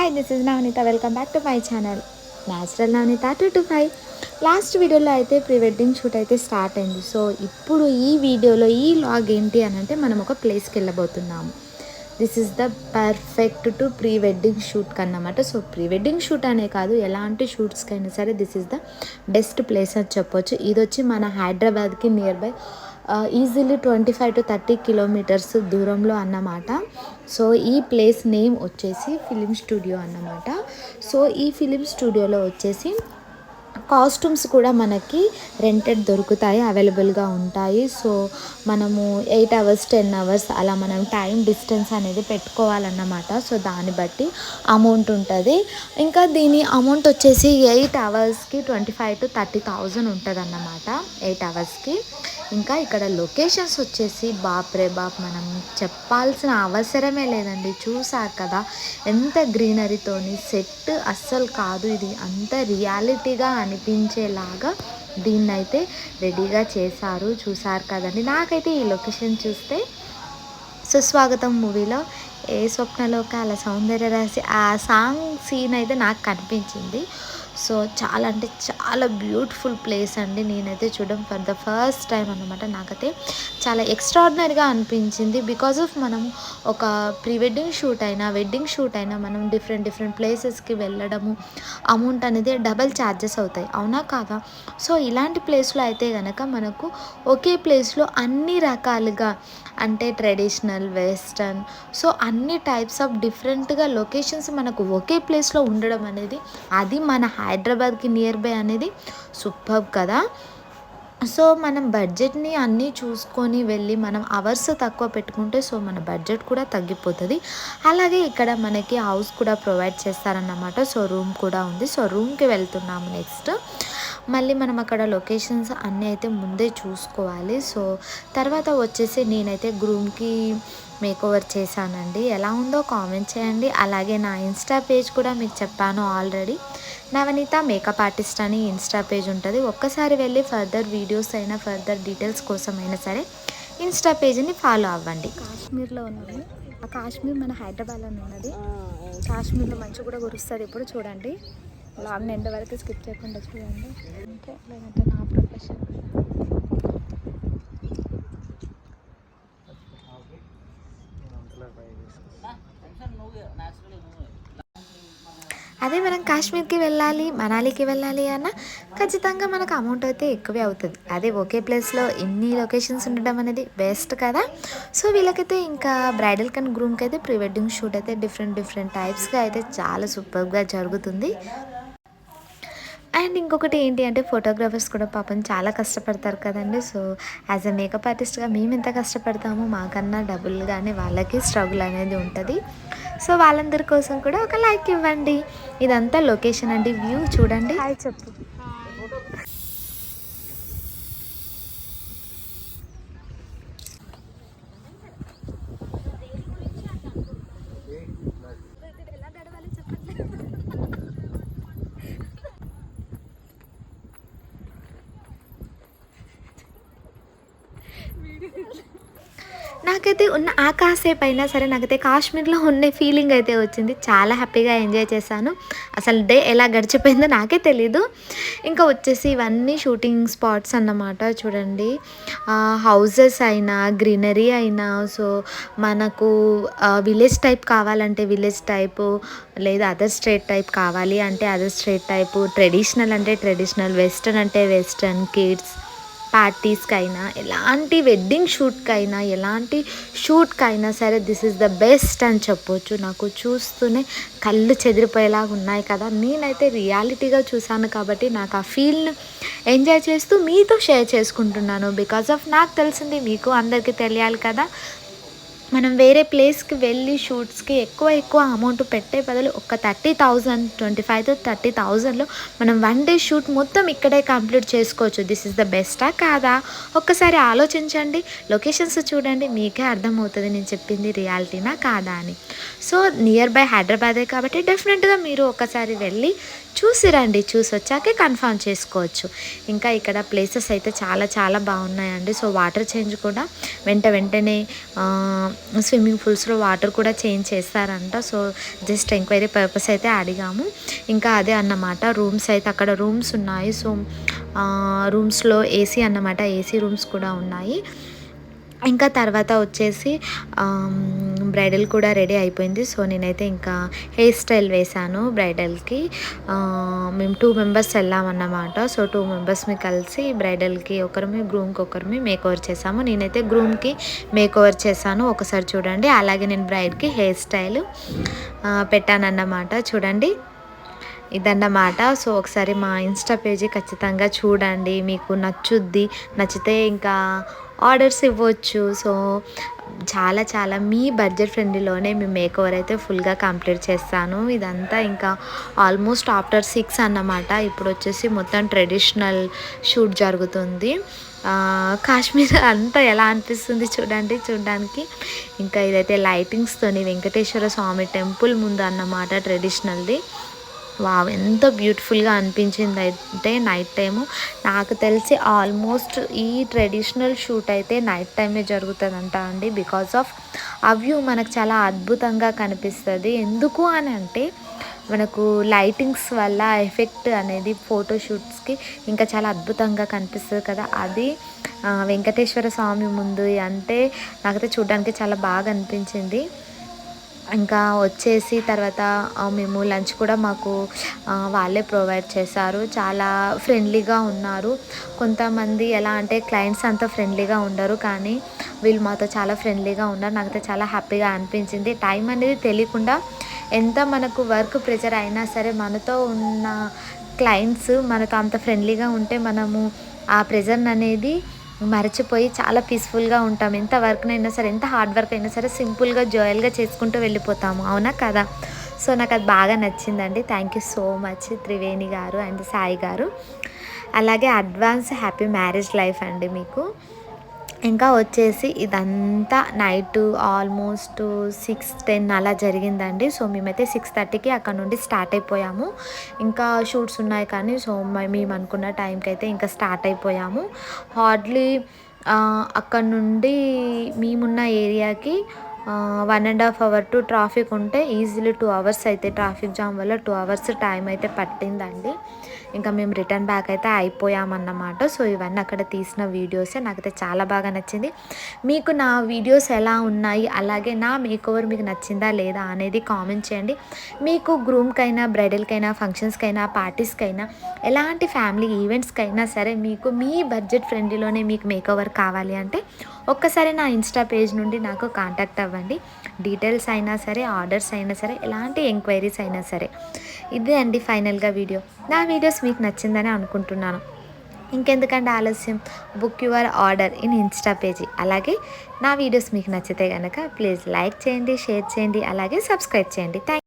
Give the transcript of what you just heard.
Hi this is Navaneetha welcome back to my channel natural Navaneetha two to five last వీడియోలో అయితే pre wedding shoot అయితే start అయింది. So ఇప్పుడు ఈ వీడియోలో ఈ లాగ్ ఏంటి అని అంటే మనం ఒక ప్లేస్కి వెళ్ళబోతున్నాము this is the perfect to pre wedding షూట్కి అన్నమాట సో ప్రీ వెడ్డింగ్ షూట్ అనే కాదు ఎలాంటి షూట్స్కి అయినా సరే this is the best place అని చెప్పొచ్చు. ఇది వచ్చి మన హైదరాబాద్కి nearby easily twenty five to thirty kilometres దూరంలో అన్నమాట. సో ఈ ప్లేస్ నేమ్ వచ్చేసి ఫిలిం స్టూడియో అన్నమాట. సో ఈ ఫిలిం స్టూడియోలో వచ్చేసి కాస్ట్యూమ్స్ కూడా మనకి రెంటెడ్ దొరుకుతాయి అవైలబుల్గా ఉంటాయి. సో మనము ఎయిట్ అవర్స్ టెన్ అవర్స్ అలా మనం టైం డిస్టెన్స్ అనేది పెట్టుకోవాలన్నమాట. సో దాన్ని బట్టి అమౌంట్ ఉంటుంది. ఇంకా దీని అమౌంట్ వచ్చేసి ఎయిట్ అవర్స్కి twenty five to thirty thousand ఉంటుంది అన్నమాట ఎయిట్ అవర్స్కి ఇంకా ఇక్కడ లొకేషన్స్ వచ్చేసి బాప్రే బాప్ మనం చెప్పాల్సిన అవసరమే లేదండి. చూసారు కదా ఎంత గ్రీనరీతోని సెట్ అస్సలు కాదు ఇది. అంత రియాలిటీగా అనిపించేలాగా దీన్ని అయితే రెడీగా చేశారు. చూసారు కదండి. నాకైతే ఈ లొకేషన్ చూస్తే సుస్వాగతం మూవీలో ఏ స్వప్నలోకాల సౌందర్య రాసి ఆ సాంగ్ సీన్ అయితే నాకు కనిపించింది. సో చాలా అంటే చాలా బ్యూటిఫుల్ ప్లేస్ అండి. నేనైతే చూడడం ఫర్ ద ఫస్ట్ టైం అనమాట నాకైతే. చాలా ఎక్స్ట్రాడినరీగా అనిపించింది. బికాజ్ ఆఫ్ మనం ఒక ప్రీ వెడ్డింగ్ షూట్ అయినా వెడ్డింగ్ షూట్ అయినా మనం డిఫరెంట్ డిఫరెంట్ ప్లేసెస్కి వెళ్ళడము అమౌంట్ అనేది డబల్ ఛార్జెస్ అవుతాయి. అవునా కాదా? సో ఇలాంటి ప్లేస్లో అయితే కనుక మనకు ఒకే ప్లేస్లో అన్ని రకాలుగా అంటే ట్రెడిషనల్ వెస్టర్న్ సో అన్ని టైప్స్ ఆఫ్ డిఫరెంట్గా లొకేషన్స్ మనకు ఒకే ప్లేస్లో ఉండడం అనేది అది మన హైదరాబాద్కి నియర్ బై అనేది సూపర్ కదా. సో మనం బడ్జెట్ని అన్నీ చూసుకొని వెళ్ళి మనం అవర్స్ తక్కువ పెట్టుకుంటే సో మన బడ్జెట్ కూడా తగ్గిపోతుంది. అలాగే ఇక్కడ మనకి హౌస్ కూడా ప్రొవైడ్ చేస్తారన్నమాట. సో రూమ్ కూడా ఉంది. సో రూమ్కి వెళ్తున్నాము నెక్స్ట్. మళ్ళీ మనం అక్కడ లొకేషన్స్ అన్నీ అయితే ముందే చూసుకోవాలి. సో తర్వాత వచ్చేసి నేనైతే గ్రూమ్కి మేక్ ఓవర్ చేశానండి. ఎలా ఉందో కామెంట్ చేయండి. అలాగే నా ఇన్స్టా పేజ్ కూడా మీకు చెప్పాను ఆల్రెడీ నవనీత మేకప్ ఆర్టిస్ట్ అని ఇన్స్టా పేజ్ ఉంటుంది. ఒక్కసారి వెళ్ళి ఫర్దర్ వీడియోస్ అయినా ఫర్దర్ డీటెయిల్స్ కోసం అయినా సరే ఇన్స్టా పేజ్ని ఫాలో అవ్వండి. కాశ్మీర్లో ఉన్నాము ఆ కాశ్మీర్ మన హైదరాబాద్లో ఉన్నది. కాశ్మీర్లో మంచు కూడా కురుస్తుంది ఇప్పుడు చూడండి. లాంగ్ ఎండ వరకు స్కిప్ చేయకుండా చూడండి. అంటే లేదంటే నా ప్రొఫెషన్ అదే మనం కాశ్మీర్కి వెళ్ళాలి మనాలికి వెళ్ళాలి అన్న ఖచ్చితంగా మనకు అమౌంట్ అయితే ఎక్కువే అవుతుంది. అదే ఒకే ప్లేస్లో ఎన్ని లొకేషన్స్ ఉండడం అనేది బెస్ట్ కదా. సో వీళ్ళకైతే ఇంకా బ్రైడల్ కన్ గ్రూమ్కి అయితే ప్రీ వెడ్డింగ్ షూట్ అయితే డిఫరెంట్ డిఫరెంట్ టైప్స్గా అయితే చాలా సూపర్గా జరుగుతుంది. అండ్ ఇంకొకటి ఏంటి అంటే ఫోటోగ్రాఫర్స్ కూడా పాపం చాలా కష్టపడతారు కదండి. సో యాజ్ అ మేకప్ ఆర్టిస్ట్గా మేము ఎంత కష్టపడతామో మాకన్నా డబుల్గానే వాళ్ళకి స్ట్రగుల్ అనేది ఉంటుంది. సో వాళ్ళందరి కోసం కూడా ఒక లైక్ ఇవ్వండి. ఇదంతా లొకేషన్ అండి వ్యూ చూడండి. హాయ్ చెప్పు. నాకైతే ఉన్న ఆ కాసేపు అయినా సరే నాకైతే కాశ్మీర్లో ఉండే ఫీలింగ్ అయితే వచ్చింది. చాలా హ్యాపీగా ఎంజాయ్ చేశాను. అసలు డే ఎలా గడిచిపోయిందో నాకే తెలీదు. ఇంకా వచ్చేసి ఇవన్నీ షూటింగ్ స్పాట్స్ అన్నమాట చూడండి. హౌజెస్ అయినా గ్రీనరీ అయినా సో మనకు విలేజ్ టైప్ కావాలంటే విలేజ్ టైపు లేదా అదర్ స్ట్రేట్ టైప్ కావాలి అంటే అదర్ స్ట్రేట్ టైపు ట్రెడిషనల్ అంటే ట్రెడిషనల్ వెస్టర్న్ అంటే వెస్టర్న్ కిడ్స్ పార్టీస్కి అయినా ఎలాంటి వెడ్డింగ్ షూట్కైనా ఎలాంటి షూట్కైనా సరే దిస్ ఇస్ ద బెస్ట్ అని చెప్పొచ్చు. నాకు చూస్తూనే కళ్ళు చెదిరిపోయేలాగా ఉన్నాయి కదా. నేనైతే రియాలిటీగా చూశాను కాబట్టి నాకు ఆ ఫీల్ని ఎంజాయ్ చేస్తూ మీతో షేర్ చేసుకుంటున్నాను. బికాజ్ ఆఫ్ నాకు తెలిసింది మీకు అందరికీ తెలియాలి కదా. మనం వేరే ప్లేస్కి వెళ్ళి షూట్స్కి ఎక్కువ ఎక్కువ అమౌంట్ పెట్టే బదులు ఒక thirty thousand twenty five to thirty థౌజండ్లో మనం వన్ డే షూట్ మొత్తం ఇక్కడే కంప్లీట్ చేసుకోవచ్చు. దిస్ ఇస్ ద బెస్టా కాదా? ఒక్కసారి ఆలోచించండి. లొకేషన్స్ చూడండి. మీకే అర్థమవుతుంది నేను చెప్పింది రియాలిటీనా కాదా అని. సో నియర్ బై హైదరాబాదే కాబట్టి డెఫినెట్గా మీరు ఒకసారి వెళ్ళి చూసి రండి చూసి వచ్చాకే కన్ఫర్మ్ చేసుకోవచ్చు. ఇంకా ఇక్కడ ప్లేసెస్ అయితే చాలా చాలా బాగున్నాయండి. సో వాటర్ చేంజ్ కూడా వెంట వెంటనే స్విమ్మింగ్ పూల్స్లో వాటర్ కూడా చేంజ్ చేస్తారంట. సో జస్ట్ ఎంక్వైరీ పర్పస్ అయితే అడిగాము. ఇంకా అదే అన్నమాట రూమ్స్ అయితే అక్కడ రూమ్స్ ఉన్నాయి. సో రూమ్స్లో ఏసీ అన్నమాట ఏసీ రూమ్స్ కూడా ఉన్నాయి. ఇంకా తర్వాత వచ్చేసి బ్రైడల్ కూడా రెడీ అయిపోయింది. సో నేనైతే ఇంకా హెయిర్ స్టైల్ వేశాను బ్రైడల్కి. మేము టూ మెంబర్స్ వెళ్ళామన్నమాట. సో టూ మెంబర్స్ని కలిసి బ్రైడల్కి ఒకరిమి గ్రూమ్కి ఒకరిమి మేక్ ఓవర్ చేసాము నేనైతే గ్రూమ్కి మేక్ ఓవర్ చేశాను. ఒకసారి చూడండి. అలాగే నేను బ్రైడ్కి హెయిర్ స్టైల్ పెట్టానన్నమాట. చూడండి. ఇదన్నమాట. సో ఒకసారి మా ఇన్స్టా పేజీ ఖచ్చితంగా చూడండి. మీకు నచ్చుద్ది నచ్చితే ఇంకా ఆర్డర్స్ ఇవ్వచ్చు. సో చాలా చాలా మీ బడ్జెట్ ఫ్రెండ్లీలోనే మేము మేక్ ఓవర్ అయితే ఫుల్గా కంప్లీట్ చేస్తాను. ఇదంతా ఇంకా ఆల్మోస్ట్ ఆఫ్టర్ సిక్స్ అన్నమాట. ఇప్పుడు వచ్చేసి మొత్తం ట్రెడిషనల్ షూట్ జరుగుతుంది. కాశ్మీర్ అంతా ఎలా అనిపిస్తుంది చూడండి చూడడానికి. ఇంకా ఇదైతే లైటింగ్స్తోని వెంకటేశ్వర స్వామి టెంపుల్ ముందు అన్నమాట ట్రెడిషనల్ది. వావ్ ఎంత బ్యూటిఫుల్గా అనిపించింది అయితే నైట్ టైము. నాకు తెలిసి ఆల్మోస్ట్ ఈ ట్రెడిషనల్ షూట్ అయితే నైట్ టైమే జరుగుతుందంట అండి. బికాస్ ఆఫ్ ఆ వ్యూ మనకు చాలా అద్భుతంగా కనిపిస్తుంది. ఎందుకు అని అంటే మనకు లైటింగ్స్ వల్ల ఎఫెక్ట్ అనేది ఫోటోషూట్స్కి ఇంకా చాలా అద్భుతంగా కనిపిస్తుంది కదా. అది వెంకటేశ్వర స్వామి ముందు అంటే నాకైతే చూడడానికి చాలా బాగా అనిపించింది. ఇంకా వచ్చేసి తర్వాత మేము లంచ్ కూడా మాకు వాళ్ళే ప్రొవైడ్ చేశారు. చాలా ఫ్రెండ్లీగా ఉన్నారు. కొంతమంది ఎలా అంటే క్లయింట్స్ అంత ఫ్రెండ్లీగా ఉండరు కానీ వీళ్ళు మాతో చాలా ఫ్రెండ్లీగా ఉన్నారు. నాకైతే చాలా హ్యాపీగా అనిపించింది. టైం అనేది తెలియకుండా ఎంత మనకు వర్క్ ప్రెషర్ అయినా సరే మనతో ఉన్న క్లయింట్స్ మనతో అంత ఫ్రెండ్లీగా ఉంటే మనము ఆ ప్రెజర్ అనేది మరచిపోయి చాలా పీస్ఫుల్గా ఉంటాం. ఎంత వర్క్నైనా సరే ఎంత హార్డ్ వర్క్ అయినా సరే సింపుల్గా జాయల్గా చేసుకుంటూ వెళ్ళిపోతాము. అవునా కదా? సో నాకు అది బాగా నచ్చిందండి. Thank you so much Triveni గారు అండ్ సాయి గారు. అలాగే అడ్వాన్స్ హ్యాపీ మ్యారేజ్ లైఫ్ అండి మీకు. ఇంకా వచ్చేసి ఇదంతా నైట్ ఆల్మోస్ట్ సిక్స్ టెన్ అలా జరిగిందండి. సో మేమైతే సిక్స్ థర్టీకి అక్కడ నుండి స్టార్ట్ అయిపోయాము. ఇంకా షూట్స్ ఉన్నాయి కానీ సో మేము అనుకున్న టైంకి అయితే ఇంకా స్టార్ట్ అయిపోయాము. హార్డ్లీ అక్కడ నుండి మేమున్న ఏరియాకి one and half hour to traffic ఉంటే ఈజీలీ టూ అవర్స్ అయితే ట్రాఫిక్ జామ్ వల్ల టూ అవర్స్ టైం అయితే పట్టిందండి. ఇంకా మేము రిటర్న్ బ్యాక్ అయితే అయిపోయామన్నమాట. సో ఇవన్నీ అక్కడ తీసిన వీడియోసే నాకైతే చాలా బాగా నచ్చింది. మీకు నా వీడియోస్ ఎలా ఉన్నాయి? అలాగే నా మేకోవర్ మీకు నచ్చిందా లేదా అనేది కామెంట్ చేయండి. మీకు గ్రూమ్కైనా బ్రైడల్కైనా ఫంక్షన్స్కైనా పార్టీస్కైనా ఎలాంటి ఫ్యామిలీ ఈవెంట్స్కైనా సరే మీకు మీ బడ్జెట్ ఫ్రెండ్లీలోనే మీకు మేకోవర్ కావాలి అంటే ఒక్కసారి నా ఇన్స్టా పేజ్ నుండి నాకు కాంటాక్ట్ అవ్వండి. డీటెయిల్స్ అయినా సరే ఆర్డర్స్ అయినా సరే ఎలాంటి ఎంక్వైరీస్ అయినా సరే. ఇదే అండి ఫైనల్గా వీడియో నా వీడియోస్ వీడియోస్ మీకు నచ్చిందని అనుకుంటున్నాను. ఇంకెందుకంటే ఆలస్యం? Book your order in insta page. అలాగే నా వీడియోస్ మీకు నచ్చితే కనుక ప్లీజ్ లైక్ చేయండి షేర్ చేయండి అలాగే సబ్స్క్రైబ్ చేయండి. థ్యాంక్